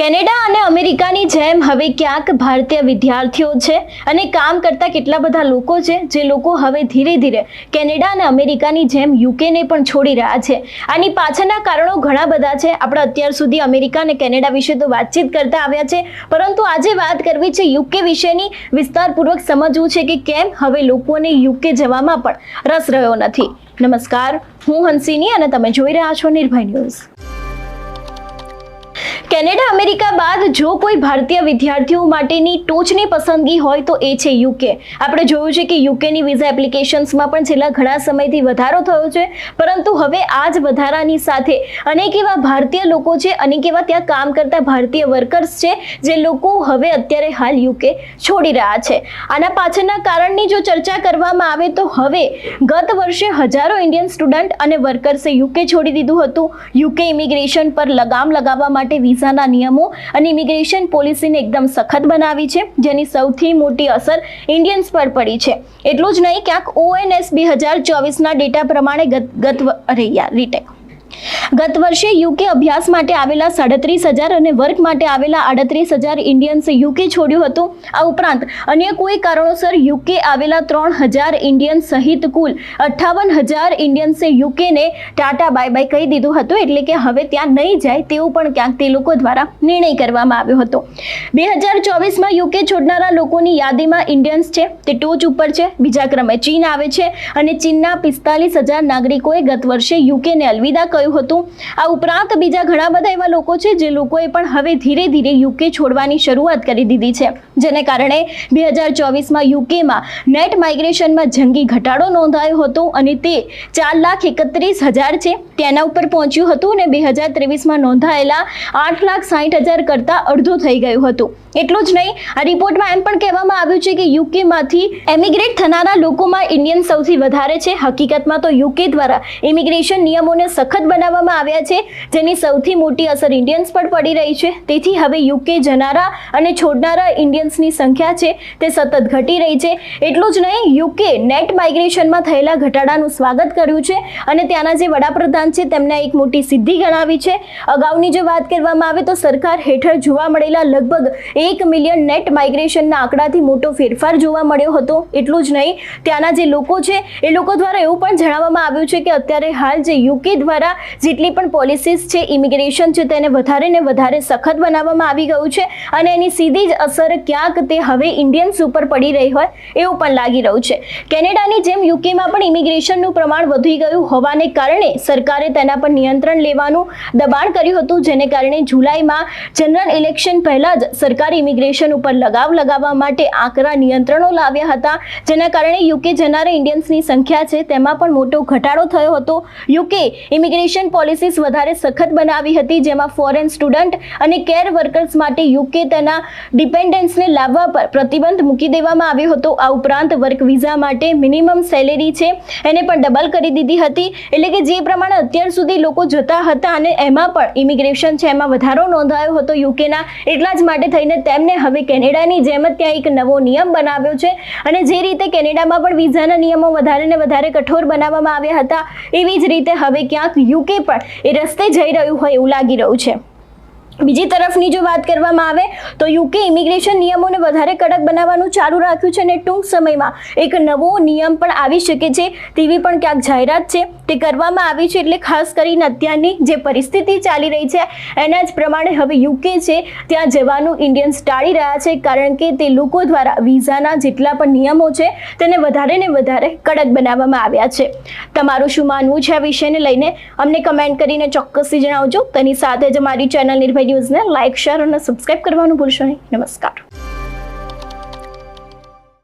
Canada અને અમેરિકાની જેમ હવે ક્યાંક ભારતીય વિદ્યાર્થીઓ છે અને કામ કરતા કેટલા બધા લોકો છે, જે લોકો હવે ધીરે ધીરે કેનેડા અને અમેરિકાની જેમ યુકેને પણ છોડી રહ્યા છે. આની પાછળના કારણો ઘણા બધા છે. આપણે અત્યાર સુધી અમેરિકા અને કેનેડા વિશે તો વાતચીત કરતા આવ્યા છે. પરંતુ આજે વાત કરવી છે યુકે વિશેની. વિસ્તારપૂર્વક સમજવું છે કે કેમ હવે લોકોને યુકે જવામાં પણ રસ રહ્યો નથી. નમસ્કાર, હું હંસિની અને તમે જોઈ રહ્યા છો નિર્ભય ન્યૂઝ. કેનેડા, અમેરિકા બાદ જો કોઈ ભારતીય વિદ્યાર્થીઓ માટેની ટોચની પસંદગી હોય તો એ છે યુકે. આપણે જોયું છે કે યુકેની વિઝા એપ્લિકેશન્સમાં પણ છેલ્લા ઘણા સમયથી વધારો થયો છે, પરંતુ હવે આ જ વધારાની સાથે અનેક એવા ભારતીય લોકો છે, અનેક એવા ત્યાં કામ કરતા ભારતીય વર્કર્સ છે, જે લોકો હવે અત્યારે હાલ યુકે છોડી રહ્યા છે. આના પાછળના કારણની જો ચર્ચા કરવામાં આવે તો હવે ગત વર્ષે હજારો ઇન્ડિયન સ્ટુડન્ટ અને વર્કર્સે યુકે છોડી દીધું હતું. યુકે ઇમિગ્રેશન પર લગામ લગાવવા માટે વિઝાના નિયમો અને ઇમિગ્રેશન પોલિસીને એકદમ સખત બનાવી છે, જેની સૌથી મોટી અસર ઇન્ડિયન્સ પર પડી છે. એટલું જ નહીં, ક્યાંક ઓએનએસ બે હજાર ચોવીસના ડેટા પ્રમાણે ગત ગત રહ્યા રીટેક. ગત વર્ષે યુકે અભ્યાસ માટે આવેલા સાડત્રીસ હજાર અને વર્ક માટે આવેલા આડત્રીસ હજાર ઇન્ડિયન્સે યુકે છોડ્યું હતું. આ ઉપરાંત અન્ય કોઈ કારણોસર યુકે આવેલા ત્રણ હજાર ઇન્ડિયન્સ સહિત કુલ અઠ્ઠાવન હજાર ઇન્ડિયન્સે યુકેને ટાટા બાય બાય કહી દીધું હતું, એટલે કે હવે ત્યાં નહીં જાય તેવું પણ ક્યાંક તે લોકો દ્વારા નિર્ણય કરવામાં આવ્યો હતો. બે હજાર ચોવીસમાં યુકે છોડનારા લોકોની યાદીમાં ઇન્ડિયન્સ છે, તે ટોચ ઉપર છે, બીજા ક્રમે ચીન આવે છે અને ચીનના પિસ્તાલીસ હજાર નાગરિકોએ ગત વર્ષે યુકેને અલવિદા કહ્યું હતું. આ ઉપરાંત બીજા ઘણા બધા એવા લોકો છે જે લોકોએ પણ હવે ધીરે ધીરે યુકે છોડવાની શરૂઆત કરી દીધી છે. જેને કારણે બે હજાર ચોવીસમાં યુકેમાં નેટ માઇગ્રેશનમાં જંગી ઘટાડો નોંધાયો હતો અને તે ચાર લાખ એકત્રીસ હજાર છે. તેના ઉપર પહોંચ્યું હતું અને બે હજાર ત્રેવીસમાં નોંધાયેલા આઠ લાખ સાઠ હજાર કરતાં અડધું થઈ ગયું હતું. એટલું જ નહીં, આ રિપોર્ટમાં એમ પણ કહેવામાં આવ્યું છે કે યુકેમાંથી એમિગ્રેટ થનારા લોકોમાં ઇન્ડિયન સૌથી વધારે છે. હકીકતમાં તો યુકે દ્વારા ઇમિગ્રેશન નિયમોને સખત બનાવવામાં આવ્યા છે, જેની સૌથી મોટી અસર ઇન્ડિયન્સ પર પડી રહી છે. તેથી હવે યુકે જનારા અને છોડનારા ઇન્ડિયન્સની સંખ્યા છે, તે સતત ઘટી રહી છે. એટલું જ નહીં, યુકે નેટ માઇગ્રેશનમાં થયેલા ઘટાડાનું સ્વાગત કર્યું છે અને ત્યાંના જે વડાપ્રધાન છે, તેમને એક મોટી સિદ્ધિ ગણાવી છે. અગાઉની જો વાત કરવામાં આવે તો સરકાર હેઠળ જોવા મળેલા લગભગ એક મિલિયન નેટ માઇગ્રેશનના આંકડાથી મોટો ફેરફાર જોવા મળ્યો હતો. એટલું જ નહીં, ત્યાંના જે લોકો છે, એ લોકો દ્વારા એવું પણ જણાવવામાં આવ્યું છે કે અત્યારે હાલ જે યુકે દ્વારા જેટલી પણ પોલિસીસ છે, ઇમિગ્રેશન છે, તેને વધારે ને વધારે સખત બનાવવામાં આવી ગયું છે અને એની સીધી જ અસર ક્યાંક તે હવે ઇન્ડિયન્સ ઉપર પડી રહી હોય એવું પણ લાગી રહ્યું છે. કેનેડાની જેમ યુકેમાં પણ ઇમિગ્રેશનનું પ્રમાણ વધી ગયું હોવાને કારણે સરકારે તેના પર નિયંત્રણ લેવાનું દબાણ કર્યું હતું, જેને કારણે જુલાઈમાં જનરલ ઇલેક્શન પહેલાં જ સરકારે ઇમિગ્રેશન ઉપર લગાવ લગાવવા માટે આકરા નિયંત્રણો લાવ્યા હતા. જેના કારણે યુકે જનારા ઇન્ડિયન્સની સંખ્યા છે તેમાં પણ મોટો ઘટાડો થયો હતો. યુકે ઇમિગ્રેશન પોલિસીસ વધારે સખત બનાવી હતી, જેમાં ફોરેન સ્ટુડન્ટ અને કેર વર્કર્સ માટે યુકે તેના ડિપેન્ડન્સને લાવવા પર પ્રતિબંધ મૂકી દેવામાં આવ્યો હતો. આ ઉપરાંત વર્ક વિઝા માટે મિનિમમ સેલેરી છે. એને પણ ડબલ કરી દીધી હતી. એટલે કે જે પ્રમાણે અત્યાર સુધી લોકો જતા હતા અને એમાં પણ ઇમિગ્રેશન છે, એમાં વધારો નોંધાયો હતો યુકેના. એટલા જ માટે થઈને તેમને હવે કેનેડાની જેમ જ ત્યાં એક નવો નિયમ બનાવ્યો છે અને જે રીતે કેનેડામાં પણ વિઝાના નિયમો વધારે ને વધારે કઠોર બનાવવામાં આવ્યા હતા, એવી જ રીતે હવે ક્યાંક યુકે પણ એ રસ્તે જઈ રહ્યું હોય એવું લાગી રહ્યું છે. બીજી તરફની જો વાત કરવામાં આવે તો યુકે ઇમિગ્રેશન નિયમોને વધારે કડક બનાવવાનું ચાલુ રાખ્યું છે અને ટૂંક સમયમાં એક નવો નિયમ પણ આવી શકે છે તેવી પણ ક્યાંક જાહેરાત છે. તે કરવામાં આવી છે એટલે ખાસ કરીને અત્યારની જે પરિસ્થિતિ ચાલી રહી છે એના જ પ્રમાણે હવે યુકે છે ત્યાં જવાનું ઇન્ડિયન્સ ટાળી રહ્યા છે કારણ કે તે લોકો દ્વારા વિઝાના જેટલા પણ નિયમો છે તેને વધારે ને વધારે કડક બનાવવામાં આવ્યા છે. તમારું શું માનવું છે આ વિષયને લઈને? અમને કમેન્ટ કરીને ચોક્કસથી જણાવજો. તેની સાથે જ અમારી ચેનલ નિર્ભય ન્યૂઝને લાઇક શેર અને સબસ્ક્રાઇબ કરવાનું ભૂલશો નહીં. નમસ્કાર.